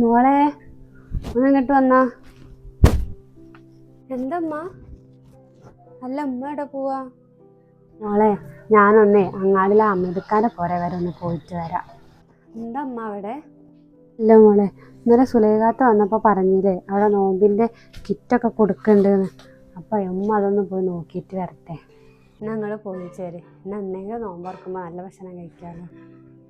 മോളെ ഒന്ന് ഇങ്ങോട്ട് വന്നാ. എന്തമ്മ? അല്ല ഉമ്മ എവിടെ പോവാ? മോളെ ഞാനൊന്നേ അങ്ങാടിലെ അമിതക്കാരെ പോരെ വരെ ഒന്ന് പോയിട്ട് വരാം. എന്തമ്മ അവിടെ? ഇല്ല മോളെ ഇന്നലെ സുലേഖാത്ത വന്നപ്പോൾ പറഞ്ഞില്ലേ അവിടെ നോമ്പിന്റെ കിറ്റൊക്കെ കൊടുക്കണ്ടെന്ന്. അപ്പം ഉമ്മ അതൊന്ന് പോയി നോക്കിയിട്ട് വരട്ടെ. എന്നാൽ നിങ്ങൾ പോയി ചേര്. എന്നാൽ എന്തെങ്കിലും നോമ്പ് ഓർക്കുമ്പോൾ നല്ല ഭക്ഷണം കഴിക്കാമല്ലോ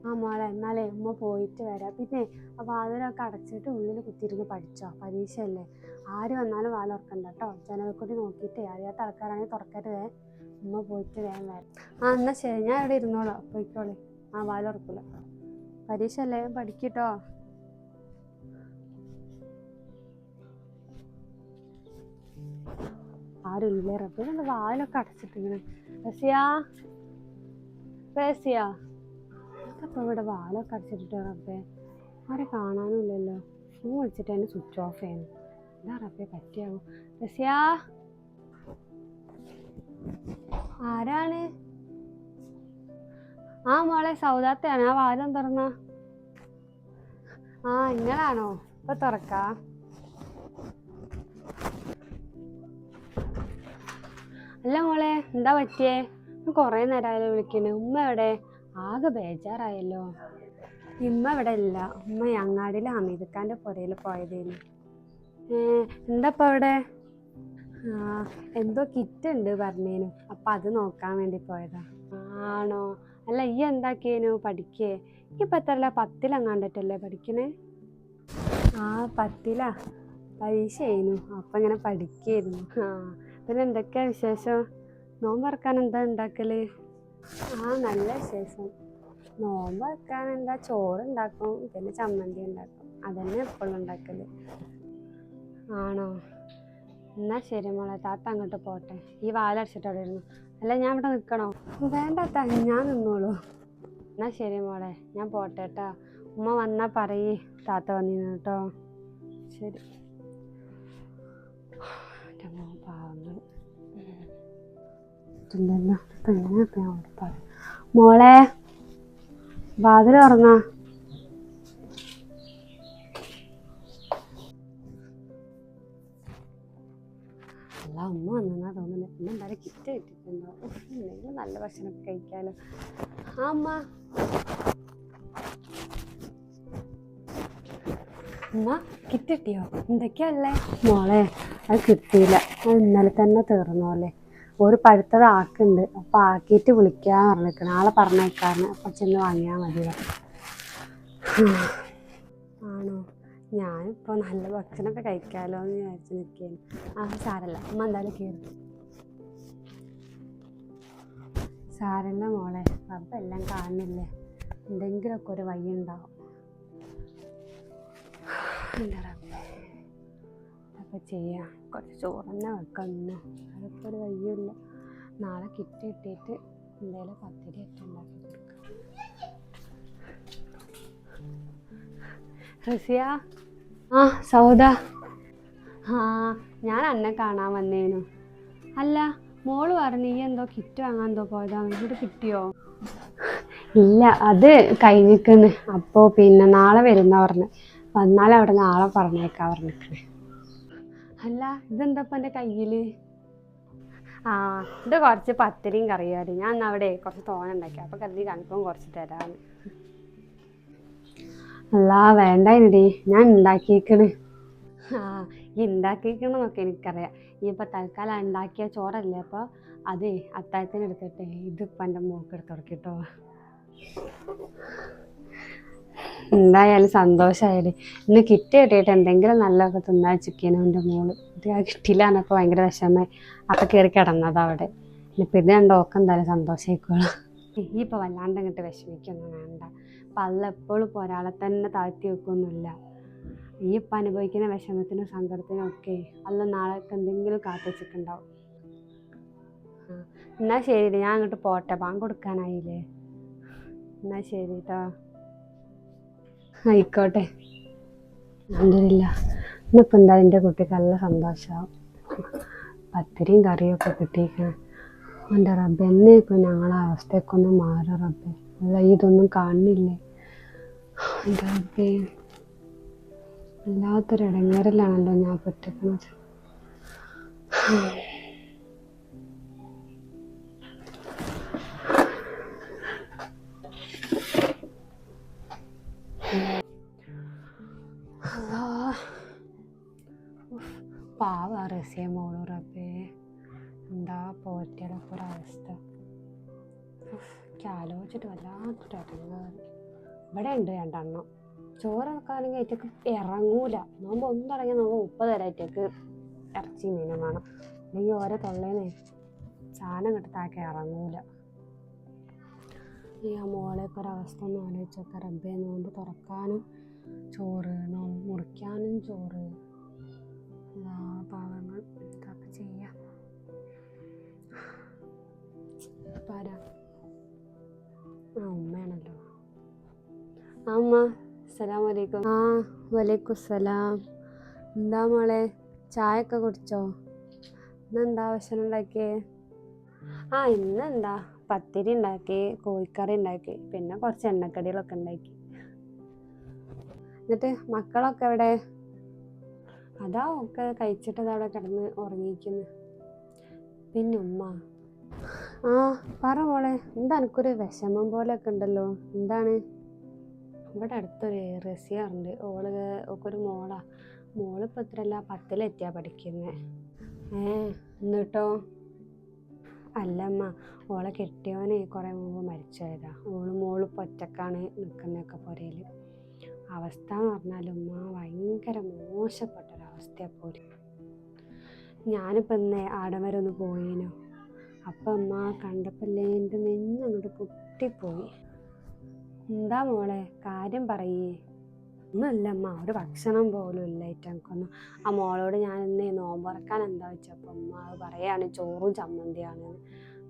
ആ മോളെ എന്നാലേ ഉമ്മ പോയിട്ട് വരാം. പിന്നെ ആ വാതിലൊക്കെ അടച്ചിട്ട് ഉള്ളിൽ കുത്തിയിരുന്ന് പഠിച്ചോ? പരീക്ഷയല്ലേ? ആര് വന്നാലും വാല തുറക്കണ്ട കേട്ടോ ജനൽക്കൂടി നോക്കിയിട്ട് അറിയാത്ത ആൾക്കാരാണെങ്കിൽ തുറക്കരുതേ. ഉമ്മ പോയിട്ട് വേഗം വരാം. ആ എന്നാൽ ശരി. ഞാൻ ഇവിടെ ഇരുന്നോളാം. പോയിക്കോളെ. ആ വാല തുറക്കൂല. പരീക്ഷ അല്ലേ പഠിക്കട്ടോ. ആരും ഇല്ലേ റബ്ബേ എന്താ വാലൊക്കെ അടച്ചിട്ടിങ്ങനെ? റസിയാ? റസിയാ? ഇതപ്പോൾ ഇവിടെ വാലൊക്കെ അടിച്ചിട്ടിട്ട് റബ്ബേ ആരെ കാണാനുമില്ലല്ലോ. ഫോൺ വിളിച്ചിട്ട് എന്നെ സ്വിച്ച് ഓഫ് ചെയ്യുന്നു. എന്താ റബ്ബേ പറ്റിയാവും? റസിയാ? ആരാണ്? ആ മോളെ സൗദാത്തയാണ്. ആ വാലം തുറന്ന ആ ഇങ്ങളാണോ? ഇപ്പൊ തുറക്കാ. അല്ല മോളെ എന്താ പറ്റിയേ? കുറേ നേരമായാലും വിളിക്കണേ. ഉമ്മ എവിടെ? ആകെ ബേജാറായല്ലോ. ഇമ്മ ഇവിടെ ഇല്ല. ഉമ്മ അങ്ങാടിയിലെ ഹമീദക്കാന്റെ പുരയിൽ പോയതേനു. എന്താപ്പം അവിടെ? എന്തോ കിറ്റ് ഉണ്ട് പറഞ്ഞേനു. അപ്പൊ അത് നോക്കാൻ വേണ്ടി പോയതാ. ആണോ? അല്ല ഈ എന്താക്കിയേനു പഠിക്കേ? ഇപ്പം എത്രല്ല പത്തിലെങ്ങാണ്ടിട്ടല്ലേ പഠിക്കണേ? ആ പത്തിലാ. പരീക്ഷ ചെയ്യുന്നു അപ്പം ഇങ്ങനെ പഠിക്കായിരുന്നു ആ പിന്നെ എന്തൊക്കെയാ വിശേഷം? നോമ്പ് തുറക്കാൻ എന്താ ഉണ്ടാക്കൽ? ആ നല്ല വിശേഷം. നോമ്പ് വെക്കാൻ എന്താ? ചോറ് ഉണ്ടാക്കും പിന്നെ ചമ്മന്തി ഉണ്ടാക്കും. അതന്നെ എപ്പോഴും ഉണ്ടാക്കൽ. ആണോ? എന്നാ ശരി മോളെ താത്ത അങ്ങോട്ട് പോട്ടെ. ഈ വാലടിച്ചിട്ട് അവിടെ ഇരുന്നു. അല്ല ഞാൻ ഇവിടെ നിൽക്കണോ വേണ്ട താത്ത ഞാൻ നിന്നോളൂ. എന്നാ ശരി മോളെ ഞാൻ പോട്ടെ കേട്ടോ. ഉമ്മ വന്നാ പറയ് താത്ത വന്നിരുന്നു കേട്ടോ. ശരി. പാവങ്ങൾ പറയാം മോളെ വാതിൽ തുറന്ന. അല്ല ഉമ്മ വന്നാ തോന്നുന്നില്ല പിന്നെ എന്തായാലും കിറ്റ് നല്ല ഭക്ഷണം കഴിക്കാലോ. ആ അമ്മ ഉമ്മ കിറ്റ് കിട്ടിയോ? എന്തൊക്കെയല്ലേ മോളെ അത് കിട്ടിയില്ല. അത് ഇന്നലെ തന്നെ തീർന്നോലെ. ഒരു പഴുത്തത് ആക്കുണ്ട് അപ്പോൾ ആക്കിയിട്ട് വിളിക്കാൻ പറഞ്ഞിരിക്കണം ആളെ പറഞ്ഞേക്കാരന് അപ്പം ചെന്ന് വാങ്ങിയാൽ മതി. ആണോ? ഞാനിപ്പോൾ നല്ല ഭക്ഷണമൊക്കെ കഴിക്കാമല്ലോ എന്ന് വിചാരിച്ച് നിൽക്കുകയാണ്. ആ സാരല്ല. അമ്മ എന്തായാലും കയറി. സാരല്ല മോളെ. അപ്പം എല്ലാം കാണുന്നില്ലേ? എന്തെങ്കിലുമൊക്കെ ഒരു വഴി ഉണ്ടാവും എന്റെ അതൊക്കെ ചെയ്യാം. കുറച്ച് ചോറ് തന്നെ വെക്കാം ഇന്ന് അതിപ്പോൾ ഒരു വയ്യല്ല നാളെ കിറ്റ് കിട്ടിയിട്ട് എന്തെങ്കിലും പത്തിരി ഒക്കെ ഉണ്ടാക്കി കൊടുക്കാം. റസിയ? ആ സൗദ. ആ ഞാൻ അന്നെ കാണാൻ വന്നേനു. അല്ല മോൾ പറഞ്ഞു നീ എന്തോ കിറ്റ് വാങ്ങാൻ എന്തോ പോയതാണ് എന്നിട്ട് കിട്ടിയോ? ഇല്ല അത് കഴിഞ്ഞിക്കുന്നു അപ്പോൾ പിന്നെ നാളെ വരുന്ന പറഞ്ഞു. വന്നാൽ അവിടെ നാളെ പറഞ്ഞേക്കാ പറഞ്ഞിക്കണ്. അല്ല ഇതെന്താ ഇപ്പം എന്റെ കയ്യിൽ ആ ഇത് കുറച്ച് പത്തിരിയും കറിയായിരുന്നു ഞാൻ അവിടെ കുറച്ച് തോന ഉണ്ടാക്കി. അപ്പോൾ കരുതി കണക്കും കുറച്ച് തരാമെന്ന് അല്ല വേണ്ടായിടി ഞാൻ ഉണ്ടാക്കിയേക്കണ്. ആ ഈ ഉണ്ടാക്കിയേക്കണമെന്നൊക്കെ എനിക്കറിയാം. ഈ ഇപ്പം തൽക്കാലം ഉണ്ടാക്കിയ ചോറല്ലേ അപ്പോൾ അതെ അത്താഴത്തിന് എടുത്തിട്ട് ഇതിപ്പോൾ എന്റെ മൂക്ക് എടുത്ത് തുടക്കിട്ടോ എന്തായാലും സന്തോഷമായാലും ഇന്ന് കിറ്റ് കിട്ടിയിട്ട് എന്തെങ്കിലും നല്ലതൊക്കെ തിന്നാ ചിക്കനും എന്റെ മോൾ. ഇത് ആ കിട്ടിയില്ല എന്നപ്പോൾ ഭയങ്കര വിഷമമായി. അപ്പം കയറി കിടന്നത് അവിടെ. ഇനിയിപ്പോൾ ഇത് കണ്ട് ഒക്കെ എന്തായാലും സന്തോഷമായിക്കോളാം ഇനിയിപ്പോൾ വല്ലാണ്ട് അങ്ങോട്ട് വിഷമിക്കൊന്നും വേണ്ട. അല്ല എപ്പോഴും ഇപ്പോൾ ഒരാളെ തന്നെ താഴ്ത്തി വെക്കൊന്നുമില്ല. ഈ ഇപ്പം അനുഭവിക്കുന്ന വിഷമത്തിനും സങ്കടത്തിനും ഒക്കെ അല്ല നാളേക്ക് എന്തെങ്കിലും കാത്തു വെച്ചിട്ടുണ്ടാവും. എന്നാൽ ശരി ഞാൻ അങ്ങോട്ട് പോട്ടെ. പാൻ കൊടുക്കാനായില്ലേ? എന്നാൽ ശരി കേട്ടോ ആയിക്കോട്ടെ. അല്ല ഇന്നിപ്പോൾ എന്താ എന്റെ കുട്ടിക്ക് നല്ല സന്തോഷമാവും പത്തിരിയും കറിയും ഒക്കെ കിട്ടിയിരിക്കണം എന്റെ റബ്ബെ എന്നേക്കും ഞങ്ങളെ അവസ്ഥയൊക്കെ ഒന്ന് മാറും റബ്ബെ. അല്ല ഇതൊന്നും കാണുന്നില്ലേ എന്റെ റബ്ബേ. വല്ലാത്തൊരു ഇടങ്ങേറിലാണല്ലോ ഞാൻ പെട്ടിരിക്കുന്നത് പാവ റസിയ മോളു റബ്ബേ. എന്താ പോറ്റലൊക്കെ ഒരവസ്ഥ. ഉഫ്, എനിക്ക് ആലോചിച്ചിട്ട് വല്ലാത്തൊരു ഇറങ്ങാറ് ഇവിടെ ഉണ്ട് രണ്ടെണ്ണം. ചോറ് വെക്കാണെങ്കിൽ ഏറ്റക്ക് ഇറങ്ങൂല. നോമ്പ് ഒന്നും തുടങ്ങിയ നോമ്പ് മുപ്പത് വരെ ഏറ്റക്ക് ഇറച്ചി മീനും വേണം. അല്ലെങ്കിൽ ഓരോ തൊള്ളേന്നേ സാധനം കിട്ടത്താക്കി ഇറങ്ങൂല. ഈ ആ മോളെയൊക്കെ ഒരവസ്ഥ ഒന്ന് ആലോചിച്ചൊക്കെ റബ്ബേ. നോമ്പ് തുറക്കാനും ചോറ് നോമ്പ് മുറിക്കാനും ചോറ്. പാവങ്ങൾ. എന്തൊക്കെ ചെയ്യാം? പാരാ ആ ഉമ്മയാണല്ലോ. ആ ഉമ്മ. അസ്സലാം വലൈക്കും ആ വലൈക്കും സലാം. എന്താ മോളെ? ചായ ഒക്കെ കുടിച്ചോ ഇന്നെന്താ ഭക്ഷണം ഉണ്ടാക്കിയേ? ആ ഇന്നെന്താ പത്തിരി ഉണ്ടാക്കി കോഴിക്കറി ഉണ്ടാക്കി പിന്നെ കുറച്ച് എണ്ണക്കടികളൊക്കെ ഉണ്ടാക്കി. എന്നിട്ട് മക്കളൊക്കെ എവിടെ? അതാ ഒക്കെ കഴിച്ചിട്ട് അവിടെ കിടന്ന് ഉറങ്ങിയിരിക്കുന്നു. പിന്നെ ഉമ്മ. ആ പറ മോളെ എന്താ എനിക്കൊരു വിഷമം പോലെയൊക്കെ ഉണ്ടല്ലോ? എന്താണ്? ഇവിടെ അടുത്തൊരു റസിയാറുണ്ട് ഓൾ ഒക്കെ ഒരു മോളാ. മോളിപ്പോൾ ഇത്രല്ല പത്തിലെത്തിയാ പഠിക്കുന്നത് ഏ എന്നിട്ടോ അല്ലമ്മ ഓളെ കെട്ടിയവനെ കുറേ മുമ്പ് മരിച്ചതാ. ഓൾ മോൾ ഒറ്റക്കാണ് നിൽക്കുന്നതൊക്കെ പുരയിൽ അവസ്ഥ എന്ന് പറഞ്ഞാൽ ഉമ്മ ഭയങ്കര മോശപ്പെട്ട ഒരവസ്ഥയാണ് പോലും ഞാനിപ്പോൾ ഇന്ന് ആടം ഒന്ന് പോയേനു. അപ്പം അമ്മ കണ്ടപ്പല്ലേ എന്റെ നെഞ്ഞങ്ങോട്ട് പൊട്ടിപ്പോയി. എന്താ മോളെ കാര്യം പറയേ. ഒന്നുമില്ല അമ്മ ഒരു ഭക്ഷണം പോലും ഇല്ല എനിക്കൊന്നും. ആ മോളോട് ഞാൻ ഇന്ന് നോമ്പറക്കാൻ എന്താ വെച്ചപ്പോൾ അമ്മ പറയാണ് ചോറും ചമ്മന്തിയാണ്.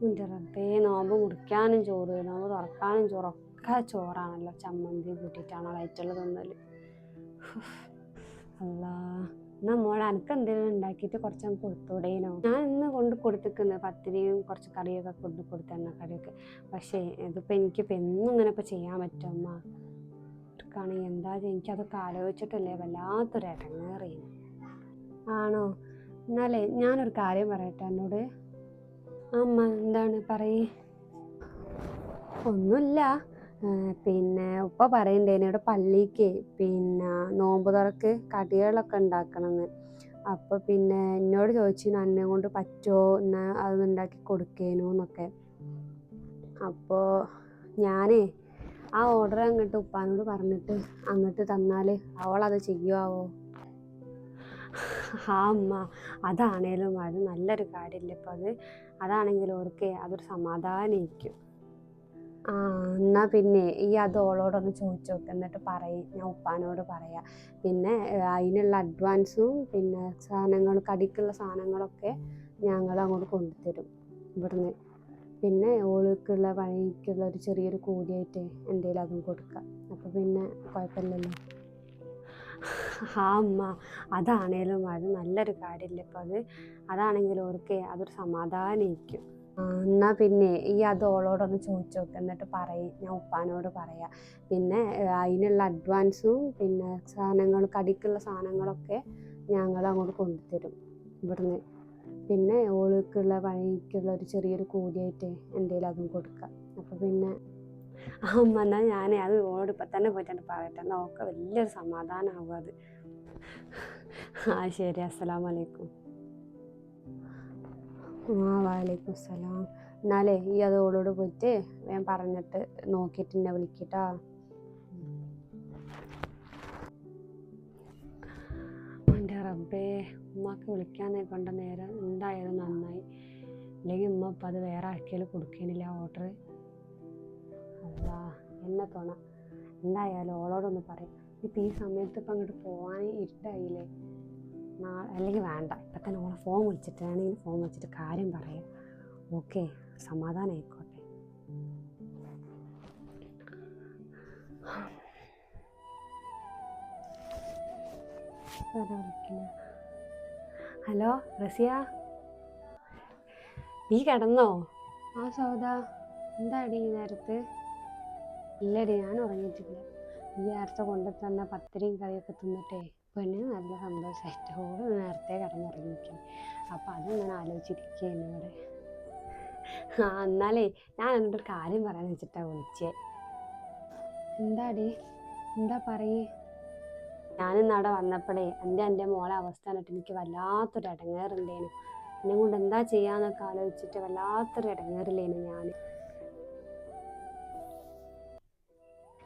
എന്റെ റബ്ബേ നോമ്പ് മുറിക്കാനും ചോറ് നോമ്പ് തുറക്കാനും ചോറൊക്കെ ചോറാണല്ലോ ചമ്മന്തി കൂട്ടിയിട്ടാണോ വയറ്റുള്ള തിന്നൽ. അല്ലാ എന്നാ മോളെ എനിക്ക് എന്തെങ്കിലും ഉണ്ടാക്കിയിട്ട് കുറച്ച് അങ്ങ് കൊടുത്തൂടേനോ ഞാൻ ഇന്ന് കൊണ്ട് കൊടുത്തിക്കുന്നത് പത്തിരിയും കുറച്ച് കറിയൊക്കെ കൊണ്ട് കൊടുത്തന്ന കറിയൊക്കെ. പക്ഷേ ഇതിപ്പോൾ എനിക്കിപ്പോൾ എന്നും ഇങ്ങനെ ഇപ്പോൾ ചെയ്യാൻ പറ്റും അമ്മ? എനിക്കാണെങ്കിൽ എന്താ എനിക്കതൊക്കെ ആലോചിച്ചിട്ടല്ലേ വല്ലാത്തൊരു ഇടങ്ങേറിയുന്നു ആണോ? എന്നാലേ ഞാനൊരു കാര്യം പറയട്ടെ എന്നോട് അമ്മ എന്താണ് പറയേ? ഒന്നുമില്ല പിന്നെ ഉപ്പ പറയണ്ടേനെ ഇവിടെ പള്ളിക്ക് പിന്നെ നോമ്പ് തുറക്ക് കടികളൊക്കെ ഉണ്ടാക്കണമെന്ന് അപ്പോൾ പിന്നെ എന്നോട് ചോദിച്ചു അന്നെ കൊണ്ട് പറ്റുമോ എന്നാൽ അത് ഉണ്ടാക്കി കൊടുക്കേനു എന്നൊക്കെ. അപ്പോൾ ഞാനേ ആ ഓർഡർ അങ്ങോട്ട് ഉപ്പാനോട് പറഞ്ഞിട്ട് അങ്ങോട്ട് തന്നാൽ അവളത് ചെയ്യുമാവോ ആ അമ്മ അതാണേലും അത് നല്ലൊരു കാര്യമില്ല ഇപ്പം അത് അതാണെങ്കിൽ ഓർക്കേ അതൊരു സമാധാനമായിരിക്കും ആ എന്നാ പിന്നെ ഈ അത് ഓളോടൊന്ന് ചോദിച്ചു നോക്ക് എന്നിട്ട് പറയും ഞാൻ ഉപ്പാനോട് പറയാം. പിന്നെ അതിനുള്ള അഡ്വാൻസും പിന്നെ സാധനങ്ങൾ കടിക്കുള്ള സാധനങ്ങളൊക്കെ ഞങ്ങൾ അങ്ങോട്ട് കൊണ്ടുതരും ഇവിടുന്ന്. പിന്നെ ഓൾക്കുള്ള വഴിക്കുള്ള ഒരു ചെറിയൊരു കൂലിയായിട്ട് എന്തെങ്കിലും അതും കൊടുക്കാം. അപ്പോൾ പിന്നെ കുഴപ്പമില്ലല്ലോ. ആ അമ്മ അതാണേലും അത് നല്ലൊരു കാര്യമില്ല ഇപ്പം അത്. അതാണെങ്കിൽ ഓർക്ക് അതൊരു സമാധാനമായിരിക്കും ആ എന്നാ പിന്നെ ഈ അത് ഓളോടൊന്ന് ചോദിച്ചു നോക്ക് എന്നിട്ട് പറയും ഞാൻ ഉപ്പാനോട് പറയാം. പിന്നെ അതിനുള്ള അഡ്വാൻസും പിന്നെ സാധനങ്ങൾ കടിക്കുള്ള സാധനങ്ങളൊക്കെ ഞങ്ങൾ അങ്ങോട്ട് കൊണ്ടുതരും ഇവിടുന്ന്. പിന്നെ ഓൾക്കുള്ള പണിക്കുള്ള ഒരു ചെറിയൊരു കൂലിയായിട്ട് എന്തെങ്കിലും അതും കൊടുക്കാം. അപ്പോൾ പിന്നെ ആ അമ്മ എന്നാൽ ഞാൻ അത് ഓളോട് ഇപ്പം തന്നെ പോയിട്ടാണ് പറയട്ടെ. എന്നാൽ വലിയൊരു സമാധാനമാവും അത്. ആ ശരി. അസ്സലാമു അലൈക്കും. ആ വാലേക്കും സലാം എന്നാലേ ഈ അത് ഓളോട് പോയിട്ട് ഞാൻ പറഞ്ഞിട്ട് നോക്കിയിട്ട് എന്നെ വിളിക്കട്ടാ. എന്റെ റബ്ബേ ഉമ്മാക്ക് വിളിക്കാൻ കൊണ്ട നേരം എന്തായാലും നന്നായി. അല്ലെങ്കിൽ ഉമ്മ ഇപ്പം അത് വേറെ ആക്കിയാലും കൊടുക്കാനില്ല ഓർഡർ അല്ലാ എന്നെ തോണ. എന്തായാലും ഓളോടൊന്ന് പറയാം. ഇപ്പം ഈ സമയത്ത് ഇപ്പം അങ്ങോട്ട് പോകാൻ ഇരുട്ടായില്ലേ അല്ലെങ്കിൽ വേണ്ട. ഇപ്പം തന്നെ ഓളെ ഫോൺ വിളിച്ചിട്ട് വേണമെങ്കിൽ ഫോൺ വിളിച്ചിട്ട് കാര്യം പറയാം ഓക്കെ സമാധാനമായിക്കോട്ടെ ഹലോ റസിയ? നീ കിടന്നോ? ആ സൗദ. എന്താടി ഈ നേരത്ത്? ഇല്ലടി ഞാൻ ഉറങ്ങിയിട്ടില്ല. ഈ നേരത്തെ കൊണ്ടു തന്ന പത്തിരിയും കറിയൊക്കെ തിന്നിട്ടേ. പെണ്ണിന് നല്ല സന്തോഷമായിട്ട് നേരത്തെ കിടന്നുറങ്ങിയിരിക്കും അപ്പം അതിങ്ങനെ ആലോചിച്ചിരിക്കുകയാണ് ഇവിടെ. ആ എന്നാലേ ഞാൻ എന്നോട് ഒരു കാര്യം പറയാൻ വെച്ചിട്ടാണ് വിളിച്ചേ. എന്താടി? എന്താ പറയേ? ഞാനിന്ന് അവിടെ വന്നപ്പോഴേ എന്റെ എന്റെ മോളെ അവസ്ഥ എനിക്ക് വല്ലാത്തൊരു ഇടങ്ങേറുണ്ടേനു എന്നെ കൊണ്ട് എന്താ ചെയ്യാന്നൊക്കെ ആലോചിച്ചിട്ട് വല്ലാത്തൊരു ഇടങ്ങേറില്ലേനു ഞാൻ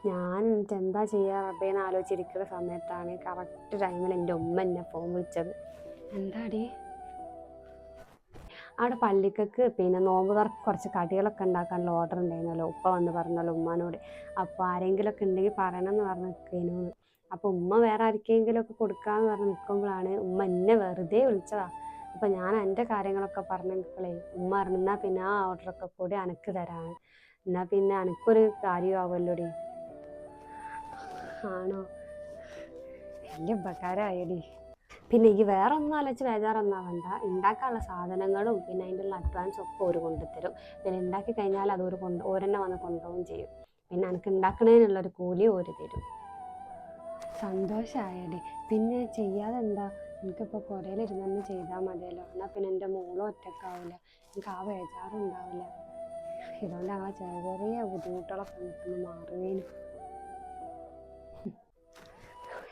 ഞാൻ എന്താ ചെയ്യുക റബ്ബേന്ന് ആലോചിച്ചിരിക്കുന്ന സമയത്താണ് കറക്റ്റ് ടൈമിൽ എന്റെ ഉമ്മ എന്നെ ഫോൺ വിളിച്ചത്. എന്താടി? അവിടെ പള്ളിക്കക്ക് പിന്നെ നോമ്പ് തുറക്ക് കുറച്ച് കടികളൊക്കെ ഉണ്ടാക്കാനുള്ള ഓർഡർ ഉണ്ടായിരുന്നല്ലോ. ഉപ്പ വന്ന് പറഞ്ഞല്ലോ ഉമ്മാനോട്. അപ്പോൾ ആരെങ്കിലുമൊക്കെ ഉണ്ടെങ്കിൽ പറയണം എന്ന് പറഞ്ഞ് നിൽക്കുന്നു അപ്പോൾ ഉമ്മ വേറെ ആർക്കെങ്കിലും ഒക്കെ കൊടുക്കാന്ന് പറഞ്ഞ് നിൽക്കുമ്പോഴാണ് ഉമ്മ എന്നെ വെറുതെ വിളിച്ചതാ. അപ്പോൾ ഞാൻ എന്റെ കാര്യങ്ങളൊക്കെ പറഞ്ഞപ്പോഴേ ഉമ്മ പറഞ്ഞു പിന്നെ ആ ഓർഡറൊക്കെ കൂടി അനക്ക് തരാണ് എന്നാൽ പിന്നെ അനക്കൊരു കാര്യമാവുമല്ലോടി? ആണോ? വലിയ ഉപകാരമായടി പിന്നെ ഈ വേറെ ഒന്നും ആലോചിച്ച് ബേജാറൊന്നാവണ്ട ഉണ്ടാക്കാനുള്ള സാധനങ്ങളും പിന്നെ അതിന്റെ ഉള്ള അഡ്വാൻസും ഒക്കെ ഒരു കൊണ്ടുതരും പിന്നെ ഉണ്ടാക്കി കഴിഞ്ഞാൽ അത് ഒരു കൊണ്ട് ഓരെന്നെ വന്ന് കൊണ്ടുപോകും ചെയ്യും. പിന്നെ എനിക്ക് ഉണ്ടാക്കണതിനുള്ളൊരു കൂലി ഓര് തരും. സന്തോഷമായടി പിന്നെ ചെയ്യാതെ എന്താ എനിക്കിപ്പോൾ പുരയിലിരുന്ന് തന്നെ ചെയ്താൽ മതിയല്ലോ. എന്നാൽ പിന്നെ എന്റെ മോളും ഒറ്റക്കാവില്ല എനിക്ക് ആ ബേജാറുണ്ടാവില്ല ഇതുകൊണ്ട് ആ ചെറിയ ചെറിയ ബുദ്ധിമുട്ടുകളൊക്കെ നിൽക്കുന്നു മാറുകയും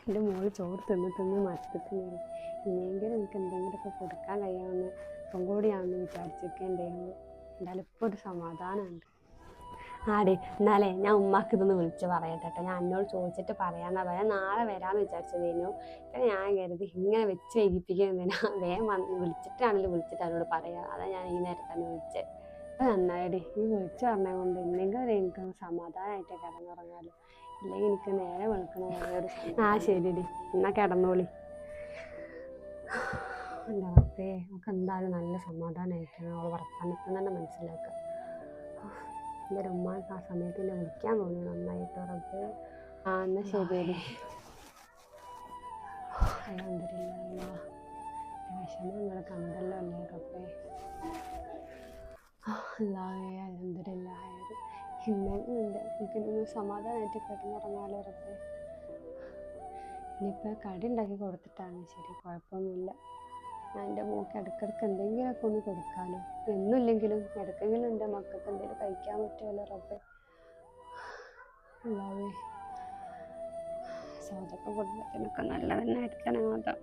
എന്റെ മോൾ ചോറ് തിന്ന് തിന്ന് മരത്തിട്ടുണ്ടായിരുന്നു ഇനിയെങ്കിലും എനിക്ക് എന്തെങ്കിലുമൊക്കെ കൊടുക്കാൻ കഴിയാമെന്ന് ഇപ്പം കൂടിയാണെന്ന് വിചാരിച്ചൊക്കെയുണ്ടായിരുന്നു എന്തായാലും ഇപ്പോൾ ഒരു സമാധാനമുണ്ട്. ആടി എന്നാലേ ഞാൻ ഉമ്മാക്ക് ഇതൊന്ന് വിളിച്ച് പറയട്ടെ കേട്ടോ ഞാൻ എന്നോട് ചോദിച്ചിട്ട് പറയാന്നാ പറയാം. നാളെ വരാമെന്ന് വിചാരിച്ചതേനു പിന്നെ ഞാൻ കരുതി ഇങ്ങനെ വെച്ച് വൈകിപ്പിക്കുന്നതിനാ വേഗം വിളിച്ചിട്ടാണെങ്കിലും വിളിച്ചിട്ട് അവരോട് പറയാം. അതാ ഞാൻ ഈ നേരത്തെ തന്നെ വിളിച്ചത് അത് നന്നായിടി ഈ വിളിച്ചു പറഞ്ഞതുകൊണ്ട് എന്തെങ്കിലും എനിക്ക് സമാധാനമായിട്ട് കിടന്നുറങ്ങാലോ. ഇല്ലെങ്കിൽ എനിക്ക് നേരെ വെളുക്കണ ഒരു ആ ശരിടി. എന്നാ കിടന്നോളി. എന്താ നമുക്ക് എന്തായാലും നല്ല സമാധാനമായിരിക്കണം അവൾ വർത്തമാനത്തിൽ തന്നെ മനസ്സിലാക്കുക. എന്റെ ഒരു ഉമ്മാക്ക് ആ സമയത്ത് എന്നെ വിളിക്കാൻ തോന്നി നന്നായിട്ട് ഉറപ്പ്. ആ എന്നാ ശരിയടി. അലഹമില്ല വിഷമം നിങ്ങൾ കണ്ടല്ലോ അല്ലേ റബ്ബേ അല്ലാവേ അലഹമില്ല ഇന്നുണ്ട് എനിക്കൊന്ന് സമാധാനമായിട്ട് കിടന്നുറങ്ങാലോ റബ്ബേ ഇനിയിപ്പോൾ കടി ഉണ്ടാക്കി കൊടുത്തിട്ടാണ്. ശരി കുഴപ്പമൊന്നുമില്ല. ഞാൻ എന്റെ മോക്ക് ഇടയ്ക്കിടയ്ക്ക് എന്തെങ്കിലുമൊക്കെ ഒന്ന് കൊടുക്കാമല്ലോ എന്നുമില്ലെങ്കിലും ഇടയ്ക്കെങ്കിലും എന്റെ മക്കൾക്ക് എന്തെങ്കിലും കഴിക്കാൻ പറ്റുമല്ലോ റബ്ബേ. അല്ലാവേ സോതൊക്കെ കൊടുത്തിനൊക്കെ നല്ലതന്നെ ആയിരിക്കണം അതാ